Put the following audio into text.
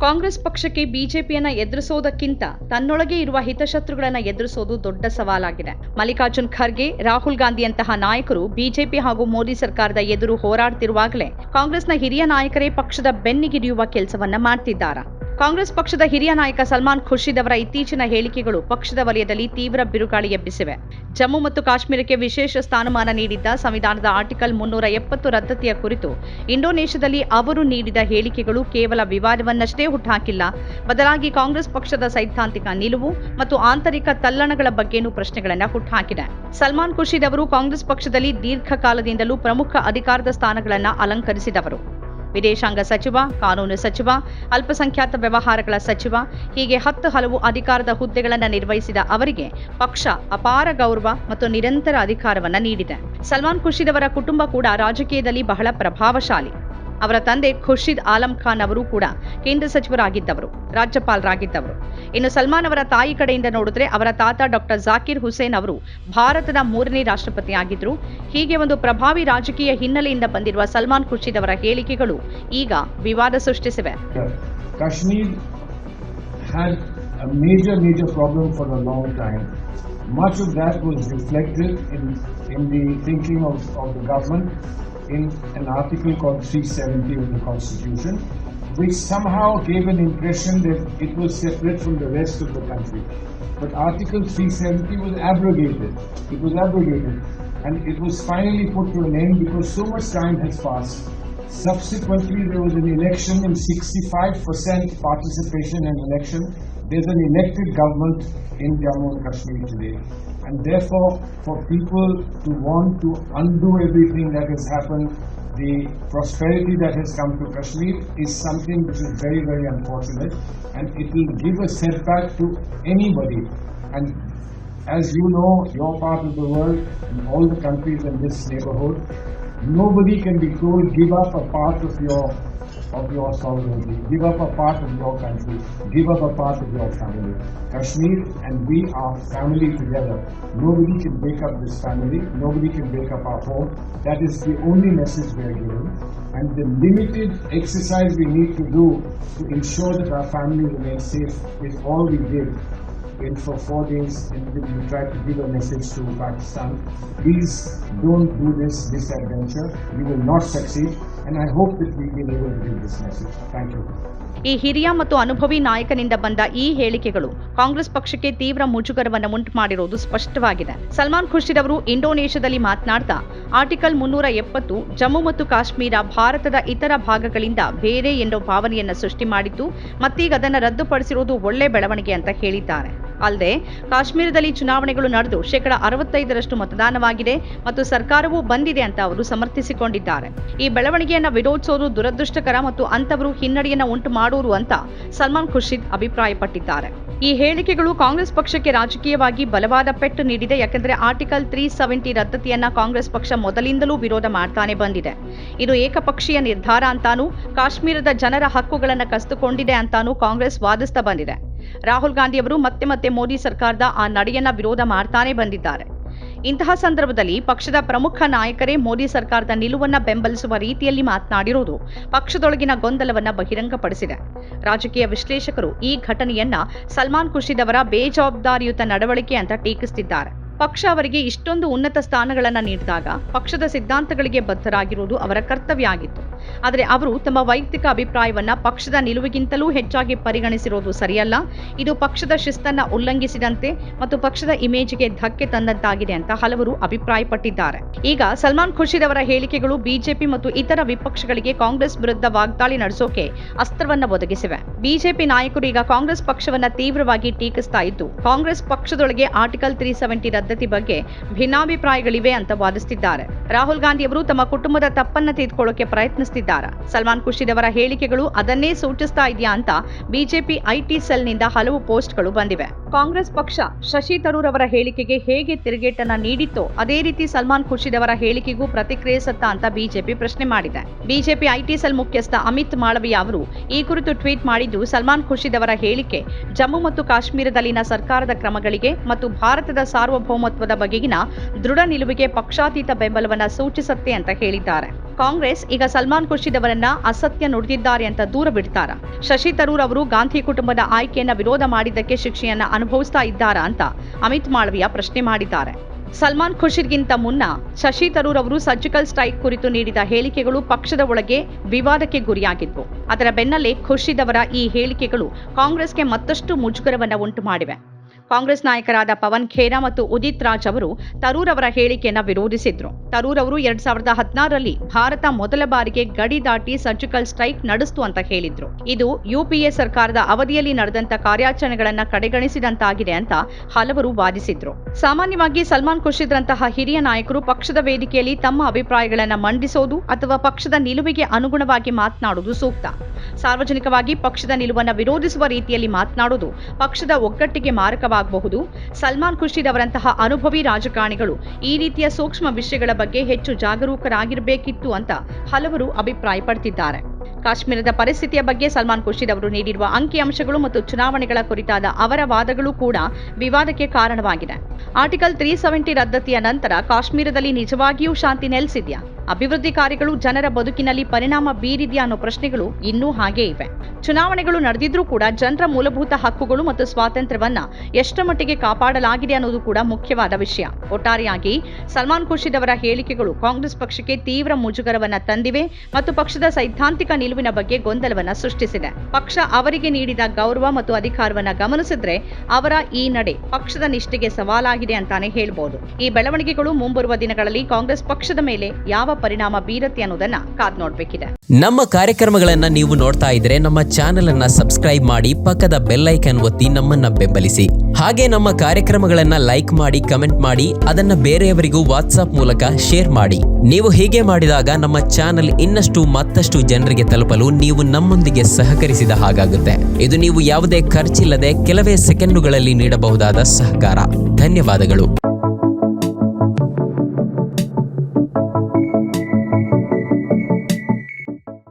ಕಾಂಗ್ರೆಸ್ ಪಕ್ಷಕ್ಕೆ ಬಿಜೆಪಿಯನ್ನ ಎದುರಿಸೋದಕ್ಕಿಂತ ತನ್ನೊಳಗೆ ಇರುವ ಹಿತಶತ್ರುಗಳನ್ನ ಎದುರಿಸೋದು ದೊಡ್ಡ ಸವಾಲಾಗಿದೆ. ಮಲ್ಲಿಕಾರ್ಜುನ್ ಖರ್ಗೆ, ರಾಹುಲ್ ಗಾಂಧಿಯಂತಹ ನಾಯಕರು ಬಿಜೆಪಿ ಹಾಗೂ ಮೋದಿ ಸರ್ಕಾರದ ಎದುರು ಹೋರಾಡ್ತಿರುವಾಗಲೇ ಕಾಂಗ್ರೆಸ್ನ ಹಿರಿಯ ನಾಯಕರೇ ಪಕ್ಷದ ಬೆನ್ನಿಗಿರಿಯುವ ಕೆಲಸವನ್ನ ಮಾಡ್ತಿದ್ದಾರಾ? ಕಾಂಗ್ರೆಸ್ ಪಕ್ಷದ ಹಿರಿಯ ನಾಯಕ ಸಲ್ಮಾನ್ ಖುರ್ಷಿದ್ ಅವರ ಇತ್ತೀಚಿನ ಹೇಳಿಕೆಗಳು ಪಕ್ಷದ ವಲಯದಲ್ಲಿ ತೀವ್ರ ಬಿರುಗಾಳಿ ಎಬ್ಬಿಸಿವೆ. ಜಮ್ಮು ಮತ್ತು ಕಾಶ್ಮೀರಕ್ಕೆ ವಿಶೇಷ ಸ್ಥಾನಮಾನ ನೀಡಿದ್ದ ಸಂವಿಧಾನದ ಆರ್ಟಿಕಲ್ ಮುನ್ನೂರ ಎಪ್ಪತ್ತು ರದ್ದತಿಯ ಕುರಿತು ಇಂಡೋನೇಷ್ಯಾದಲ್ಲಿ ಅವರು ನೀಡಿದ ಹೇಳಿಕೆಗಳು ಕೇವಲ ವಿವಾದವನ್ನಷ್ಟೇ ಹುಟ್ಟುಹಾಕಿಲ್ಲ. ಬದಲಾಗಿ ಕಾಂಗ್ರೆಸ್ ಪಕ್ಷದ ಸೈದ್ಧಾಂತಿಕ ನಿಲುವು ಮತ್ತು ಆಂತರಿಕ ತಲ್ಲಣಗಳ ಬಗ್ಗೆನೂ ಪ್ರಶ್ನೆಗಳನ್ನು ಹುಟ್ಟುಹಾಕಿದೆ. ಸಲ್ಮಾನ್ ಖುರ್ಷಿದ್ ಅವರು ಕಾಂಗ್ರೆಸ್ ಪಕ್ಷದಲ್ಲಿ ದೀರ್ಘಕಾಲದಿಂದಲೂ ಪ್ರಮುಖ ಅಧಿಕಾರದ ಸ್ಥಾನಗಳನ್ನು ಅಲಂಕರಿಸಿದವರು. ವಿದೇಶಾಂಗ ಸಚಿವ, ಕಾನೂನು ಸಚಿವ, ಅಲ್ಪಸಂಖ್ಯಾತ ವ್ಯವಹಾರಗಳ ಸಚಿವ, ಹೀಗೆ ಹತ್ತು ಹಲವು ಅಧಿಕಾರದ ಹುದ್ದೆಗಳನ್ನು ನಿರ್ವಹಿಸಿದ ಅವರಿಗೆ ಪಕ್ಷ ಅಪಾರ ಗೌರವ ಮತ್ತು ನಿರಂತರ ಅಧಿಕಾರವನ್ನು ನೀಡಿದೆ. ಸಲ್ಮಾನ್ ಖುರ್ಷಿದ್ ಅವರ ಕುಟುಂಬ ಕೂಡ ರಾಜಕೀಯದಲ್ಲಿ ಬಹಳ ಪ್ರಭಾವಶಾಲಿ. ಅವರ ತಂದೆ ಖುರ್ಷಿದ್ ಆಲಂ ಖಾನ್ ಅವರು ಕೂಡ ಕೇಂದ್ರ ಸಚಿವರಾಗಿದ್ದವರು ರಾಜ್ಯಪಾಲರಾಗಿದ್ದವರು. ಇನ್ನು ಸಲ್ಮಾನ್ ಅವರ ತಾಯಿ ಕಡೆಯಿಂದ ನೋಡಿದ್ರೆ ಅವರ ತಾತ ಡಾಕ್ಟರ್ ಜಾಕಿರ್ ಹುಸೇನ್ ಅವರು ಭಾರತದ ಮೂರನೇ ರಾಷ್ಟ್ರಪತಿ ಆಗಿದ್ರು ಹೀಗೆ ಒಂದು ಪ್ರಭಾವಿ ರಾಜಕೀಯ ಹಿನ್ನೆಲೆಯಿಂದ ಬಂದಿರುವ ಸಲ್ಮಾನ್ ಖುರ್ಷಿದ್ ಅವರ ಹೇಳಿಕೆಗಳು ಈಗ ವಿವಾದ ಸೃಷ್ಟಿಸಿವೆ. Much of that was reflected in, in the thinking of, of the government. In an article called 370 of the Constitution, which somehow gave an impression that it was separate from the rest of the country. But Article 370 was abrogated. It was abrogated. And it was finally put to an end because so much time has passed. Subsequently, there was an election in 65% participation in election. There's an elected government in Jammu and Kashmir today. And therefore, for people to want to undo everything that has happened, the prosperity that has come to Kashmir is something which is very, very unfortunate. And it will give a setback to anybody. And as you know, your part of the world, and all the countries in this neighborhood, nobody can be told give up a part of your of your sovereignty, give up a part of your country, give up a part of your family. Kashmir and we are family together. Nobody can break up this family, nobody can break up our home. That is the only message we are giving. And the limited exercise we need to do to ensure that our family remains safe is all we did in for four days and we tried to give a message to Pakistan. Please don't do this misadventure. We will not succeed. ಈ ಹಿರಿಯ ಮತ್ತು ಅನುಭವಿ ನಾಯಕನಿಂದ ಬಂದ ಈ ಹೇಳಿಕೆಗಳು ಕಾಂಗ್ರೆಸ್ ಪಕ್ಷಕ್ಕೆ ತೀವ್ರ ಮುಜುಗರವನ್ನು ಉಂಟು ಮಾಡಿರುವುದು ಸ್ಪಷ್ಟವಾಗಿದೆ. ಸಲ್ಮಾನ್ ಖುರ್ಷಿದ್ ಅವರು ಇಂಡೋನೇಷ್ಯಾದಲ್ಲಿ ಮಾತನಾಡ್ತಾ, ಆರ್ಟಿಕಲ್ ಮುನ್ನೂರ ಎಪ್ಪತ್ತು, ಜಮ್ಮು ಮತ್ತು ಕಾಶ್ಮೀರ ಭಾರತದ ಇತರ ಭಾಗಗಳಿಂದ ಬೇರೆ ಎಂಬ ಭಾವನೆಯನ್ನು ಸೃಷ್ಟಿ ಮಾಡಿದ್ದು, ಮತ್ತೀಗ ಅದನ್ನು ರದ್ದುಪಡಿಸಿರುವುದು ಒಳ್ಳೆ ಬೆಳವಣಿಗೆ ಅಂತ ಹೇಳಿದ್ದಾರೆ. ಅಲ್ಲದೆ ಕಾಶ್ಮೀರದಲ್ಲಿ ಚುನಾವಣೆಗಳು ನಡೆದು ಶೇಕಡ ಅರವತ್ತೈದರಷ್ಟು ಮತದಾನವಾಗಿದೆ ಮತ್ತು ಸರ್ಕಾರವೂ ಬಂದಿದೆ ಅಂತ ಅವರು ಸಮರ್ಥಿಸಿಕೊಂಡಿದ್ದಾರೆ. ಈ ಬೆಳವಣಿಗೆಯನ್ನು ವಿರೋಧಿಸೋದು ದುರದೃಷ್ಟಕರ ಮತ್ತು ಅಂತವರು ಹಿನ್ನಡೆಯನ್ನು ಉಂಟು ಮಾಡುವರು ಅಂತ ಸಲ್ಮಾನ್ ಖುರ್ಷಿದ್ ಅಭಿಪ್ರಾಯಪಟ್ಟಿದ್ದಾರೆ. ಈ ಹೇಳಿಕೆಗಳು ಕಾಂಗ್ರೆಸ್ ಪಕ್ಷಕ್ಕೆ ರಾಜಕೀಯವಾಗಿ ಬಲವಾದ ಪೆಟ್ಟು ನೀಡಿದೆ. ಯಾಕೆಂದರೆ ಆರ್ಟಿಕಲ್ ತ್ರೀ ಸೆವೆಂಟಿ ರದ್ದತಿಯನ್ನ ಕಾಂಗ್ರೆಸ್ ಪಕ್ಷ ಮೊದಲಿಂದಲೂ ವಿರೋಧ ಮಾಡ್ತಾನೆ ಬಂದಿದೆ. ಇದು ಏಕಪಕ್ಷೀಯ ನಿರ್ಧಾರ ಅಂತಾನೂ, ಕಾಶ್ಮೀರದ ಜನರ ಹಕ್ಕುಗಳನ್ನು ಕಸಿದುಕೊಂಡಿದೆ ಅಂತಾನೂ ಕಾಂಗ್ರೆಸ್ ವಾದಿಸ್ತಾ ಬಂದಿದೆ. ರಾಹುಲ್ ಗಾಂಧಿ ಅವರು ಮತ್ತೆ ಮತ್ತೆ ಮೋದಿ ಸರ್ಕಾರದ ಆ ನಡೆಯನ್ನ ವಿರೋಧ ಮಾಡ್ತಾನೆ ಬಂದಿದ್ದಾರೆ. ಇಂತಹ ಸಂದರ್ಭದಲ್ಲಿ ಪಕ್ಷದ ಪ್ರಮುಖ ನಾಯಕರೇ ಮೋದಿ ಸರ್ಕಾರದ ನಿಲುವನ್ನ ಬೆಂಬಲಿಸುವ ರೀತಿಯಲ್ಲಿ ಮಾತನಾಡಿರುವುದು ಪಕ್ಷದೊಳಗಿನ ಗೊಂದಲವನ್ನ ಬಹಿರಂಗಪಡಿಸಿದೆ. ರಾಜಕೀಯ ವಿಶ್ಲೇಷಕರು ಈ ಘಟನೆಯನ್ನ ಸಲ್ಮಾನ್ ಖುರ್ಷಿದ್ ಅವರ ಬೇಜವಾಬ್ದಾರಿಯುತ ನಡವಳಿಕೆ ಅಂತ ಟೀಕಿಸುತ್ತಿದ್ದಾರೆ ಪಕ್ಷ ಅವರಿಗೆ ಇಷ್ಟೊಂದು ಉನ್ನತ ಸ್ಥಾನಗಳನ್ನು ನೀಡಿದಾಗ ಪಕ್ಷದ ಸಿದ್ಧಾಂತಗಳಿಗೆ ಬದ್ಧರಾಗಿರುವುದು ಅವರ ಕರ್ತವ್ಯ ಆಗಿತ್ತು. ಆದರೆ ಅವರು ತಮ್ಮ ವೈಯಕ್ತಿಕ ಅಭಿಪ್ರಾಯವನ್ನ ಪಕ್ಷದ ನಿಲುವಿಗಿಂತಲೂ ಹೆಚ್ಚಾಗಿ ಪರಿಗಣಿಸಿರುವುದು ಸರಿಯಲ್ಲ. ಇದು ಪಕ್ಷದ ಶಿಸ್ತನ್ನ ಉಲ್ಲಂಘಿಸಿದಂತೆ ಮತ್ತು ಪಕ್ಷದ ಇಮೇಜ್ಗೆ ಧಕ್ಕೆ ತಂದಂತಾಗಿದೆ ಅಂತ ಹಲವರು ಅಭಿಪ್ರಾಯಪಟ್ಟಿದ್ದಾರೆ. ಈಗ ಸಲ್ಮಾನ್ ಖುರ್ಷಿದ್ ಅವರ ಹೇಳಿಕೆಗಳು ಬಿಜೆಪಿ ಮತ್ತು ಇತರ ವಿಪಕ್ಷಗಳಿಗೆ ಕಾಂಗ್ರೆಸ್ ವಿರುದ್ಧ ವಾಗ್ದಾಳಿ ನಡೆಸೋಕೆ ಅಸ್ತ್ರವನ್ನ ಒದಗಿಸಿವೆ. ಬಿಜೆಪಿ ನಾಯಕರು ಈಗ ಕಾಂಗ್ರೆಸ್ ಪಕ್ಷವನ್ನ ತೀವ್ರವಾಗಿ ಟೀಕಿಸ್ತಾ ಇದ್ದು, ಕಾಂಗ್ರೆಸ್ ಪಕ್ಷದೊಳಗೆ ಆರ್ಟಿಕಲ್ ತ್ರೀ ಸೆವೆಂಟಿ ರದ್ದತಿ ಬಗ್ಗೆ ಭಿನ್ನಾಭಿಪ್ರಾಯಗಳಿವೆ ಅಂತ ವಾದಿಸುತ್ತಿದ್ದಾರೆ ರಾಹುಲ್ ಗಾಂಧಿ ಅವರು ತಮ್ಮ ಕುಟುಂಬದ ತಪ್ಪನ್ನ ತಿದ್ಕೊಳ್ಳೋಕೆ ಪ್ರಯತ್ನಿಸುತ್ತಿದ್ದಾರೆ ಸಲ್ಮಾನ್ ಖುರ್ಷಿದ್ ಅವರ ಹೇಳಿಕೆಗಳು ಅದನ್ನೇ ಸೂಚಿಸ್ತಾ ಇದೆಯಾ ಅಂತ ಬಿಜೆಪಿ ಐಟಿ ಸೆಲ್ನಿಂದ ಹಲವು ಪೋಸ್ಟ್ಗಳು ಬಂದಿವೆ. ಕಾಂಗ್ರೆಸ್ ಪಕ್ಷ ಶಶಿ ತರೂರ್ ಅವರ ಹೇಳಿಕೆಗೆ ಹೇಗೆ ತಿರುಗೇಟನ್ನ ನೀಡಿತ್ತೋ ಅದೇ ರೀತಿ ಸಲ್ಮಾನ್ ಖುರ್ಷಿದ್ ಅವರ ಹೇಳಿಕೆಗೂ ಪ್ರತಿಕ್ರಿಯಿಸುತ್ತಾ ಅಂತ ಬಿಜೆಪಿ ಪ್ರಶ್ನೆ ಮಾಡಿದೆ. ಬಿಜೆಪಿ ಐಟಿ ಸೆಲ್ ಮುಖ್ಯಸ್ಥ ಅಮಿತ್ ಮಾಳವಿಯ ಅವರು ಈ ಕುರಿತು ಟ್ವೀಟ್ ಮಾಡಿದ್ದು, ಸಲ್ಮಾನ್ ಖುರ್ಷಿದ್ ಅವರ ಹೇಳಿಕೆ ಜಮ್ಮು ಮತ್ತು ಕಾಶ್ಮೀರದಲ್ಲಿನ ಸರ್ಕಾರದ ಕ್ರಮಗಳಿಗೆ ಮತ್ತು ಭಾರತದ ಸಾರ್ವಭೌಮತ್ವದ ಬಗೆಗಿನ ದೃಢ ನಿಲುವಿಗೆ ಪಕ್ಷಾತೀತ ಬೆಂಬಲವನ್ನ ಸೂಚಿಸುತ್ತೆ ಅಂತ ಹೇಳಿದ್ದಾರೆ. ಕಾಂಗ್ರೆಸ್ ಈಗ ಸಲ್ಮಾನ್ ಖುರ್ಷಿದ್ ಅವರನ್ನ ಅಸತ್ಯ ನುಡಿದಿದ್ದಾರೆ ಅಂತ ದೂರ ಬಿಡ್ತಾರ? ಶಶಿ ತರೂರ್ ಅವರು ಗಾಂಧಿ ಕುಟುಂಬದ ಆಯ್ಕೆಯನ್ನ ವಿರೋಧ ಮಾಡಿದ್ದಕ್ಕೆ ಶಿಕ್ಷೆಯನ್ನ ಅನುಭವಿಸ್ತಾ ಇದ್ದಾರಾ ಅಂತ ಅಮಿತ್ ಮಾಳವಿಯ ಪ್ರಶ್ನೆ ಮಾಡಿದ್ದಾರೆ. ಸಲ್ಮಾನ್ ಖುರ್ಷಿದ್ಗಿಂತ ಮುನ್ನ ಶಶಿ ತರೂರ್ ಅವರು ಸರ್ಜಿಕಲ್ ಸ್ಟ್ರೈಕ್ ಕುರಿತು ನೀಡಿದ ಹೇಳಿಕೆಗಳು ಪಕ್ಷದ ಒಳಗೆ ವಿವಾದಕ್ಕೆ ಗುರಿಯಾಗಿದ್ವು. ಅದರ ಬೆನ್ನಲ್ಲೇ ಖುರ್ಷಿದ್ ಅವರ ಈ ಹೇಳಿಕೆಗಳು ಕಾಂಗ್ರೆಸ್ಗೆ ಮತ್ತಷ್ಟು ಮುಜುಗರವನ್ನು ಉಂಟು ಮಾಡಿವೆ ಕಾಂಗ್ರೆಸ್ ನಾಯಕರಾದ ಪವನ್ ಖೇರಾ ಮತ್ತು ಉದಿತ್ ರಾಜ್ ಅವರು ತರೂರ್ ಅವರ ಹೇಳಿಕೆಯನ್ನು ವಿರೋಧಿಸಿದ್ರು. ತರೂರ್ ಅವರು ಎರಡ್ ಸಾವಿರದ ಹದಿನಾರರಲ್ಲಿ ಭಾರತ ಮೊದಲ ಬಾರಿಗೆ ಗಡಿ ದಾಟಿ ಸರ್ಜಿಕಲ್ ಸ್ಟ್ರೈಕ್ ನಡೆಸ್ತು ಅಂತ ಹೇಳಿದ್ರು. ಇದು ಯುಪಿಎ ಸರ್ಕಾರದ ಅವಧಿಯಲ್ಲಿ ನಡೆದಂತ ಕಾರ್ಯಾಚರಣೆಗಳನ್ನ ಕಡೆಗಣಿಸಿದಂತಾಗಿದೆ ಅಂತ ಹಲವರು ವಾದಿಸಿದ್ರು. ಸಾಮಾನ್ಯವಾಗಿ ಸಲ್ಮಾನ್ ಖುರ್ಷಿದ್ರಂತಹ ಹಿರಿಯ ನಾಯಕರು ಪಕ್ಷದ ವೇದಿಕೆಯಲ್ಲಿ ತಮ್ಮ ಅಭಿಪ್ರಾಯಗಳನ್ನು ಮಂಡಿಸೋದು ಅಥವಾ ಪಕ್ಷದ ನಿಲುವಿಗೆ ಅನುಗುಣವಾಗಿ ಮಾತನಾಡುವುದು ಸೂಕ್ತ. ಸಾರ್ವಜನಿಕವಾಗಿ ಪಕ್ಷದ ನಿಲುವನ್ನು ವಿರೋಧಿಸುವ ರೀತಿಯಲ್ಲಿ ಮಾತನಾಡುವುದು ಪಕ್ಷದ ಒಗ್ಗಟ್ಟಿಗೆ ಮಾರಕವಾಗಬಹುದು. ಸಲ್ಮಾನ್ ಖುರ್ಷಿದ್ ಅವರಂತಹ ಅನುಭವಿ ರಾಜಕಾರಣಿಗಳು ಈ ರೀತಿಯ ಸೂಕ್ಷ್ಮ ವಿಷಯಗಳ ಬಗ್ಗೆ ಹೆಚ್ಚು ಜಾಗರೂಕರಾಗಿರಬೇಕಿತ್ತು ಅಂತ ಹಲವರು ಅಭಿಪ್ರಾಯಪಡ್ತಿದ್ದಾರೆ. ಕಾಶ್ಮೀರದ ಪರಿಸ್ಥಿತಿಯ ಬಗ್ಗೆ ಸಲ್ಮಾನ್ ಖುರ್ಷಿದ್ ಅವರು ನೀಡಿರುವ ಅಂಕಿಅಂಶಗಳು ಮತ್ತು ಚುನಾವಣೆಗಳ ಕುರಿತಾದ ಅವರ ವಾದಗಳು ಕೂಡ ವಿವಾದಕ್ಕೆ ಕಾರಣವಾಗಿದೆ. ಆರ್ಟಿಕಲ್ ತ್ರೀ ಸೆವೆಂಟಿ ರದ್ದತಿಯ ನಂತರ ಕಾಶ್ಮೀರದಲ್ಲಿ ನಿಜವಾಗಿಯೂ ಶಾಂತಿ ನೆಲೆಸಿದ್ಯಾ? ಅಭಿವೃದ್ಧಿ ಕಾರ್ಯಗಳು ಜನರ ಬದುಕಿನಲ್ಲಿ ಪರಿಣಾಮ ಬೀರಿದೆಯಾ ಅನ್ನೋ ಪ್ರಶ್ನೆಗಳು ಇನ್ನೂ ಹಾಗೇ ಇವೆ. ಚುನಾವಣೆಗಳು ನಡೆದಿದ್ರೂ ಕೂಡ ಜನರ ಮೂಲಭೂತ ಹಕ್ಕುಗಳು ಮತ್ತು ಸ್ವಾತಂತ್ರ್ಯವನ್ನ ಎಷ್ಟರ ಮಟ್ಟಿಗೆ ಕಾಪಾಡಲಾಗಿದೆ ಅನ್ನೋದು ಕೂಡ ಮುಖ್ಯವಾದ ವಿಷಯ. ಒಟ್ಟಾರೆಯಾಗಿ ಸಲ್ಮಾನ್ ಖುರ್ಷಿದ್ ಅವರ ಹೇಳಿಕೆಗಳು ಕಾಂಗ್ರೆಸ್ ಪಕ್ಷಕ್ಕೆ ತೀವ್ರ ಮುಜುಗರವನ್ನ ತಂದಿವೆ ಮತ್ತು ಪಕ್ಷದ ಸೈದ್ಧಾಂತಿಕ ನಿಲುವಿನ ಬಗ್ಗೆ ಗೊಂದಲವನ್ನ ಸೃಷ್ಟಿಸಿದೆ. ಪಕ್ಷ ಅವರಿಗೆ ನೀಡಿದ ಗೌರವ ಮತ್ತು ಅಧಿಕಾರವನ್ನ ಗಮನಿಸಿದ್ರೆ ಅವರ ಈ ನಡೆ ಪಕ್ಷದ ನಿಷ್ಠೆಗೆ ಸವಾಲಾಗಿದೆ ಅಂತಾನೆ ಹೇಳ್ಬೋದು. ಈ ಬೆಳವಣಿಗೆಗಳು ಮುಂಬರುವ ದಿನಗಳಲ್ಲಿ ಕಾಂಗ್ರೆಸ್ ಪಕ್ಷದ ಮೇಲೆ ಯಾವ ಪರಿಣಾಮ ಬೀರತ್ತೆ ಅನ್ನೋದನ್ನ ಕಾದ್ ನೋಡ್ಬೇಕಿದೆ. ನಮ್ಮ ಕಾರ್ಯಕ್ರಮಗಳನ್ನ ನೀವು ನೋಡ್ತಾ ಇದ್ರೆ ನಮ್ಮ ಚಾನೆಲ್ ಅನ್ನ ಸಬ್ಸ್ಕ್ರೈಬ್ ಮಾಡಿ ಪಕ್ಕದ ಬೆಲ್ ಐಕನ್ ಒತ್ತಿ ನಮ್ಮನ್ನ ಬೆಂಬಲಿಸಿ. ಹಾಗೆ ನಮ್ಮ ಕಾರ್ಯಕ್ರಮಗಳನ್ನ ಲೈಕ್ ಮಾಡಿ, ಕಮೆಂಟ್ ಮಾಡಿ, ಅದನ್ನ ಬೇರೆಯವರಿಗೂ ವಾಟ್ಸ್ಆಪ್ ಮೂಲಕ ಶೇರ್ ಮಾಡಿ. ನೀವು ಹೀಗೆ ಮಾಡಿದಾಗ ನಮ್ಮ ಚಾನೆಲ್ ಇನ್ನಷ್ಟು ಮತ್ತಷ್ಟು ಜನರಿಗೆ ತಲುಪಲು ನೀವು ನಮ್ಮೊಂದಿಗೆ ಸಹಕರಿಸಿದ ಹಾಗಾಗುತ್ತೆ. ಇದು ನೀವು ಯಾವುದೇ ಖರ್ಚಿಲ್ಲದೆ ಕೆಲವೇ ಸೆಕೆಂಡುಗಳಲ್ಲಿ ನೀಡಬಹುದಾದ ಸಹಕಾರ. ಧನ್ಯವಾದಗಳು.